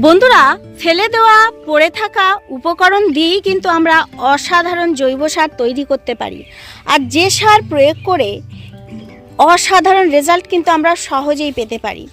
বন্ধুরা, ফেলে দেওয়া, পড়ে থাকা উপকরণ দিয়েই কিন্তু আমরা অসাধারণ জৈব সার তৈরি করতে পারি। আর যে সার প্রয়োগ করে অসাধারণ রেজাল্ট কিন্তু আমরা সহজেই পেতে পারি।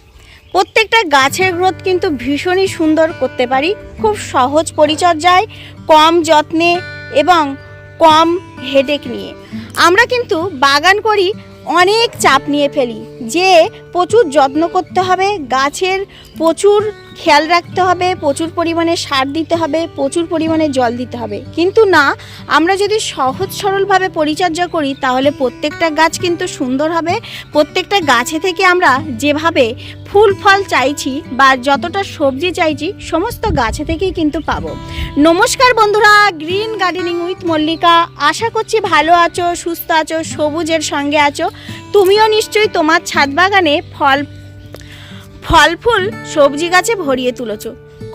প্রত্যেকটা গাছের গ্রোথ কিন্তু ভীষণই সুন্দর করতে পারি। খুব সহজ পরিচর্যায়, কম যত্নে এবং কম হেডেক নিয়ে। আমরা কিন্তু বাগান করি, অনেক চাপ নিয়ে ফেলি, যে প্রচুর যত্ন করতে হবে, গাছের প্রচুর খেয়াল রাখতে হবে, প্রচুর পরিমাণে সার দিতে হবে, প্রচুর পরিমাণে জল দিতে হবে। কিন্তু না, আমরা যদি সহজ সরলভাবে পরিচর্যা করি, তাহলে প্রত্যেকটা গাছ কিন্তু সুন্দর হবে। প্রত্যেকটা গাছে থেকে আমরা যেভাবে ফুল, ফল চাইছি বা যতটা সবজি চাইছি, সমস্ত গাছে থেকেই কিন্তু পাবো। নমস্কার বন্ধুরা, গ্রিন গার্ডেনিং উইথ মল্লিকা। আশা করছি ভালো আছো, সুস্থ আছো, সবুজের সঙ্গে আছো। তুমিও নিশ্চয়ই তোমার ছাদ বাগানে ফল ফল ফুল সবজি গাছে ভরিয়ে তুলেছ।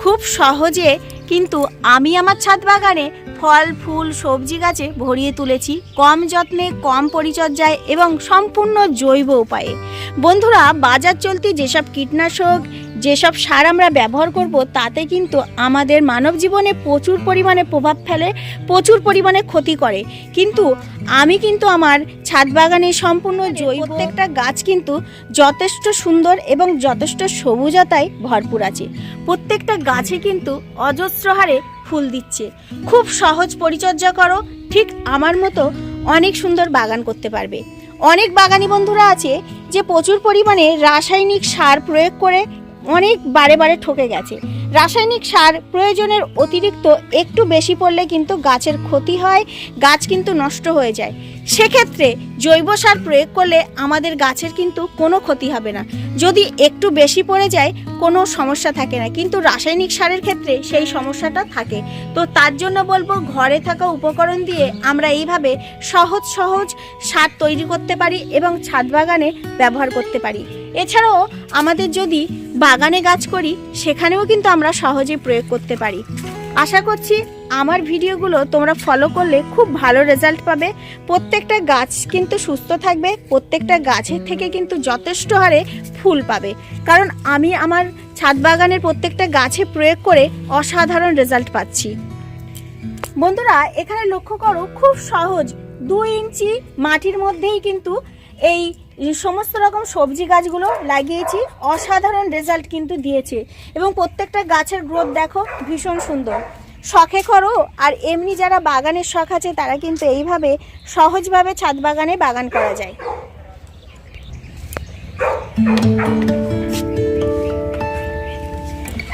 খুব সহজে কিন্তু আমি আমার ছাদ বাগানে ফল ফুল সবজি গাছে ভরিয়ে তুলেছি। কম যত্নে, কম পরিচর্যায় এবং সম্পূর্ণ জৈব উপায়ে। বন্ধুরা, বাজার চলতি যেসব কীটনাশক যেসব সার আমরা ব্যবহার করব, তাতে কিন্তু আমাদের মানব জীবনে প্রচুর পরিমাণে প্রভাব ফেলে, প্রচুর পরিমাণে ক্ষতি করে। কিন্তু আমি কিন্তু আমার ছাদ বাগানে সম্পূর্ণ জৈব প্রত্যেকটা গাছ কিন্তু যথেষ্ট সুন্দর এবং যথেষ্ট সবুজতায় ভরপুর আছে। প্রত্যেকটা গাছে কিন্তু অজস্র হারে ফুল দিচ্ছে। খুব সহজ পরিচর্যা করো, ঠিক আমার মতো অনেক সুন্দর বাগান করতে পারবে। অনেক বাগানি বন্ধুরা আছে যে প্রচুর পরিমাণে রাসায়নিক সার প্রয়োগ করে অনেক বারে বারে ঠকে গেছে। রাসায়নিক সার প্রয়োজনের অতিরিক্ত একটু বেশি পড়লে কিন্তু গাছের ক্ষতি হয়, গাছ কিন্তু নষ্ট হয়ে যায়। সেক্ষেত্রে জৈব সার প্রয়োগ করলে আমাদের গাছের কিন্তু কোনো ক্ষতি হবে না। যদি একটু বেশি পড়ে যায়, কোনো সমস্যা থাকে না। কিন্তু রাসায়নিক সারের ক্ষেত্রে সেই সমস্যাটা থাকে। তো তার জন্য বলব, ঘরে থাকা উপকরণ দিয়ে আমরা এইভাবে সহজ সহজ সার তৈরি করতে পারি এবং ছাদ বাগানে ব্যবহার করতে পারি। এছাড়াও আমাদের যদি বাগানে গাছ করি, সেখানেও কিন্তু আমরা সহজে প্রয়োগ করতে পারি। আশা করছি আমার ভিডিওগুলো তোমরা ফলো করলে খুব ভালো রেজাল্ট পাবে। প্রত্যেকটা গাছ কিন্তু সুস্থ থাকবে, প্রত্যেকটা গাছের থেকে কিন্তু যথেষ্ট হারে ফুল পাবে। কারণ আমি আমার ছাদ বাগানের প্রত্যেকটা গাছে প্রয়োগ করে অসাধারণ রেজাল্ট পাচ্ছি। বন্ধুরা, এখানে লক্ষ্য করো, খুব সহজ। দুই ইঞ্চি মাটির মধ্যেই কিন্তু এই সমস্ত রকম সবজি গাছগুলো লাগিয়েছি। অসাধারণ রেজাল্ট কিন্তু দিয়েছে। এবং প্রত্যেকটা গাছের গ্রোথ দেখো ভীষণ সুন্দর। শখে করো, আর এমনি যারা বাগানের শখ আছে, তারা কিন্তু এইভাবে সহজভাবে ছাদ বাগানে বাগান করা যায়।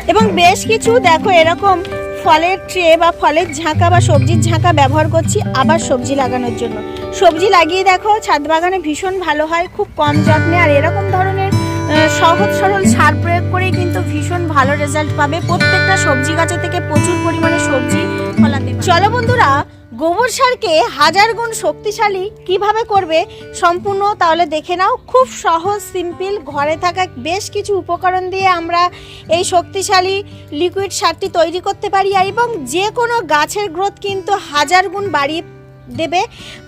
এবং বেশ কিছু দেখো, এরকম ফলের ট্রে বা ফলের ঝাঁকা বা সবজির ঝাঁকা ব্যবহার করছি, আবার সবজি লাগানোর জন্য। সবজি লাগিয়ে দেখো, ছাদ বাগানে ভীষণ ভালো হয়, খুব কম যত্নে। আর এরকম ধরনের সহজ সরল সার প্রয়োগ করেই কিন্তু ভীষণ ভালো রেজাল্ট পাবে। প্রত্যেকটা সবজি গাছে থেকে প্রচুর পরিমাণে সবজি ফলাতে চলো বন্ধুরা, গোবর সারকে হাজার গুণ শক্তিশালী কীভাবে করবে সম্পূর্ণ তাহলে দেখে নাও। খুব সহজ সিম্পল ঘরে থাকা বেশ কিছু উপকরণ দিয়ে আমরা এই শক্তিশালী লিকুইড সারটি তৈরি করতে পারি। এবং যে কোনো গাছের গ্রোথ কিন্তু হাজার গুণ বাড়িয়ে দেবে।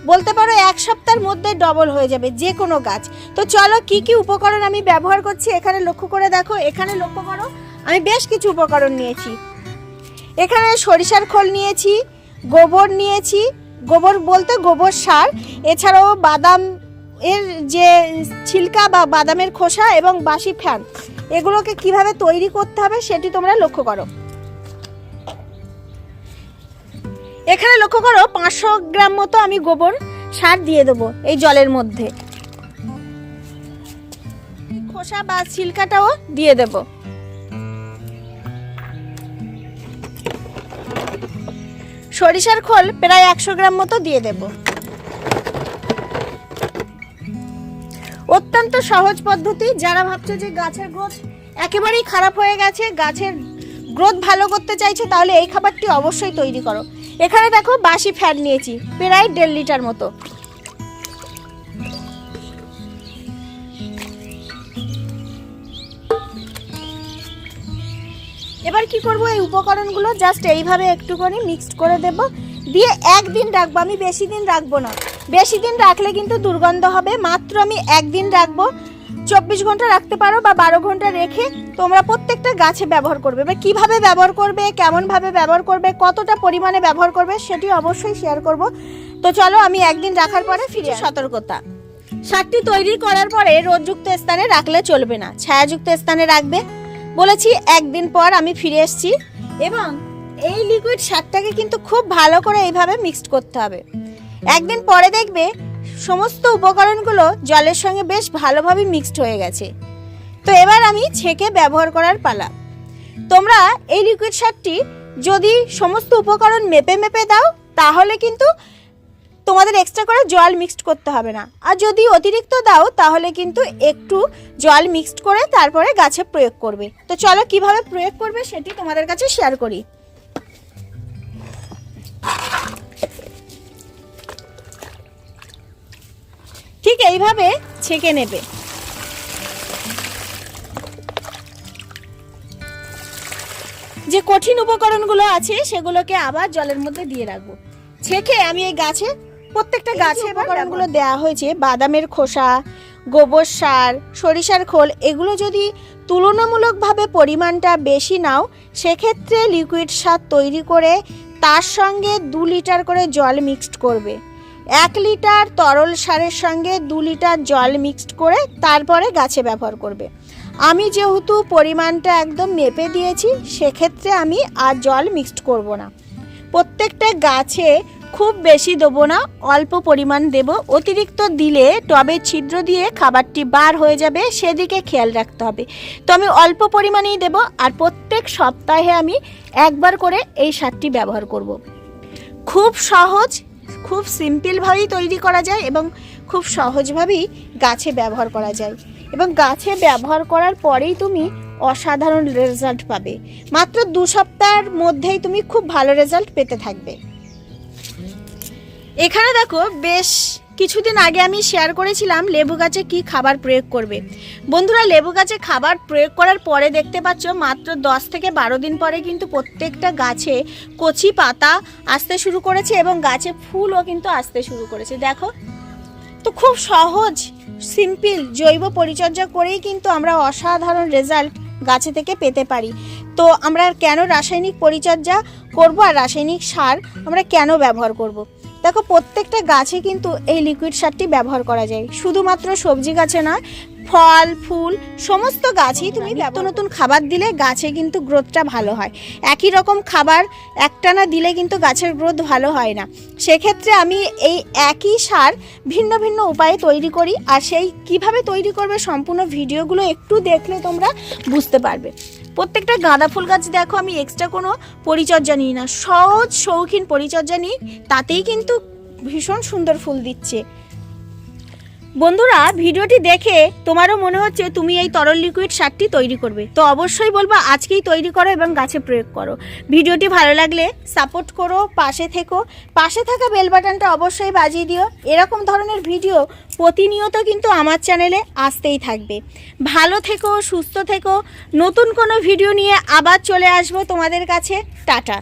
বলতে পারো এক সপ্তাহের মধ্যে ডবল হয়ে যাবে, যে কোনো গাছ। তো চলো কি কি উপকরণ আমি ব্যবহার করছি এখানে লক্ষ্য করে দেখো। এখানে লক্ষ্য করো, আমি বেশ কিছু উপকরণ নিয়েছি। এখানে সরিষার খোল নিয়েছি, গোবর নিয়েছি। গোবর বলতে গোবর সার, এছাড়াও বাদাম এর যে ছিলকা বা বাদামের খোসা এবং বাসি ফ্যান, এগুলোকে কীভাবে তৈরি করতে হবে সেটি তোমরা লক্ষ্য করো। এখানে লক্ষ্য করো পাঁচশো গ্রাম মতো আমি গোবর সার দিয়ে দেবো এই জলের মধ্যে। খোসা বা ছিলকাটাও দিয়ে দেবো। সরিষার খোল প্রায় একশো গ্রাম মতো দিয়ে দেব। অত্যন্ত সহজ পদ্ধতি, যারা ভাবছ যে গাছের গ্রোথ একেবারেই খারাপ হয়ে গেছে, গাছের গ্রোথ ভালো করতে চাইছো, তাহলে এই খাবারটি অবশ্যই তৈরি করো। এখানে দেখো বাসি ফ্যাট নিয়েছি, প্রায় দেড় লিটার মতো। এবার কি করব, এই উপকরণগুলো জাস্ট এইভাবে একটুখানি মিক্সড করে দেব। দিয়ে একদিন রাখব, আমি বেশি দিন রাখব না। বেশি দিন রাখলে কিন্তু দুর্গন্ধ হবে, মাত্র আমি একদিন রাখব। চব্বিশ ঘণ্টা রাখতে পারো বা বারো ঘণ্টা রেখে তোমরা প্রত্যেকটা গাছে ব্যবহার করবে। বা কীভাবে ব্যবহার করবে, কেমনভাবে ব্যবহার করবে, কতটা পরিমাণে ব্যবহার করবে সেটি অবশ্যই শেয়ার করব। তো চলো আমি একদিন রাখার পরে ফিরে সতর্কতা। সারটি তৈরি করার পরে রোদযুক্ত স্থানে রাখলে চলবে না। ছায়াযুক্ত স্থানে রাখবে। বলেছি, একদিন পর আমি ফিরে এসেছি এবং এই লিকুইড সারটাকে কিন্তু খুব ভালো করে এইভাবে মিক্সড করতে হবে। একদিন পরে দেখবে সমস্ত উপকরণগুলো জলের সঙ্গে বেশ ভালোভাবে মিক্সড হয়ে গেছে। তো এবার আমি ছেঁকে ব্যবহার করার পালা। তোমরা এই লিকুইড সারটি যদি সমস্ত উপকরণ মেপে মেপে দাও, তাহলে কিন্তু তোমাদের এক্সট্রা করে জল মিক্সড করতে হবে না। আর যদি অতিরিক্ত দাও, তাহলে কিন্তু একটু জল মিক্সড করে তারপরে গাছে প্রয়োগ করবে। তো চলো কীভাবে প্রয়োগ করবে সেটি তোমাদের কাছে শেয়ার করি। এইভাবে ছেঁকে নেবে। যে কঠিন উপকরণগুলো আছে সেগুলোকে আবার জলের মধ্যে দিয়ে রাখব। ছেঁকে আমি এই গাছে প্রত্যেকটা গাছে উপকরণগুলো। দেওয়া হয়েছে বাদামের খোসা গোবর সার সরিষার খোল এগুলো যদি তুলনামূলকভাবে পরিমাণটা বেশি নাও সেক্ষেত্রে লিকুইড সার তৈরি করে তার সঙ্গে দু লিটার করে জল মিক্সড করবে। এক লিটার তরল সারের সঙ্গে দু লিটার জল মিক্সড করে তারপরে গাছে ব্যবহার করবে। আমি যেহেতু পরিমাণটা একদম মেপে দিয়েছি, সেক্ষেত্রে আমি আর জল মিক্সড করব না। প্রত্যেকটা গাছে খুব বেশি দেবো না, অল্প পরিমাণ দেব। অতিরিক্ত দিলে টবে ছিদ্র দিয়ে খাবারটি বার হয়ে যাবে, সেদিকে খেয়াল রাখতে হবে। তো আমি অল্প পরিমাণেই দেব আর প্রত্যেক সপ্তাহে আমি একবার করে এই সারটি ব্যবহার করব। খুব সহজ খুব সিম্পলভাবেই তৈরি করা যায় এবং খুব সহজভাবেই গাছে ব্যবহার করা যায়। এবং গাছে ব্যবহার করার পরেই তুমি অসাধারণ রেজাল্ট পাবে। মাত্র দু সপ্তাহের মধ্যেই তুমি খুব ভালো রেজাল্ট পেতে থাকবে। এখানে দেখো বেশ কিছুদিন আগে আমি শেয়ার করেছিলাম লেবু গাছে কি খাবার প্রয়োগ করবে। বন্ধুরা, লেবু গাছে খাবার প্রয়োগ করার পরে দেখতে পাচ্ছ মাত্র দশ থেকে বারো দিন পরে কিন্তু প্রত্যেকটা গাছে কচি পাতা আসতে শুরু করেছে এবং গাছে ফুলও কিন্তু আসতে শুরু করেছে। দেখো, তো খুব সহজ সিম্পল জৈব পরিচর্যা করেই কিন্তু আমরা অসাধারণ রেজাল্ট গাছে থেকে পেতে পারি। তো আমরা কেন রাসায়নিক পরিচর্যা করব আর রাসায়নিক সার আমরা কেন ব্যবহার করব। দেখো প্রত্যেকটা গাছে কিন্তু এই লিকুইড সারটি ব্যবহার করা যায়। শুধুমাত্র সবজি গাছে না ফল ফুল সমস্ত গাছেই তুমি নিত্য নতুন খাবার দিলে গাছে কিন্তু গ্রোথটা ভালো হয়। একই রকম খাবার একটানা দিলে কিন্তু গাছের গ্রোথ ভালো হয় না। সেক্ষেত্রে আমি এই একই সার ভিন্ন ভিন্ন উপায়ে তৈরি করি আর সেই কীভাবে তৈরি করবে সম্পূর্ণ ভিডিওগুলো একটু দেখলে তোমরা বুঝতে পারবে। প্রত্যেকটা গাঁদা ফুল গাছ দেখো, আমি এক্সট্রা কোনো পরিচর্যা নিই না। সহজ, শৌখিন পরিচর্যা নিই, তাতেই কিন্তু ভীষণ সুন্দর ফুল দিচ্ছে। বন্ধুরা, ভিডিওটি দেখে তোমারও মনে হচ্ছে তুমি এই তরল লিকুইড সারটি তৈরি করবে। তো অবশ্যই বলব, আজকেই তৈরি করো এবং গাছে প্রয়োগ করো। ভিডিওটি ভালো লাগলে সাপোর্ট করো, পাশে থেকো। পাশে থাকা বেল বাটনটা অবশ্যই বাজিয়ে দিও। এরকম ধরনের ভিডিও প্রতিনিয়ত কিন্তু আমার চ্যানেলে আসতেই থাকবে। ভালো থেকো, সুস্থ থেকো। নতুন কোনো ভিডিও নিয়ে আবার চলে আসব তোমাদের কাছে। টাটা।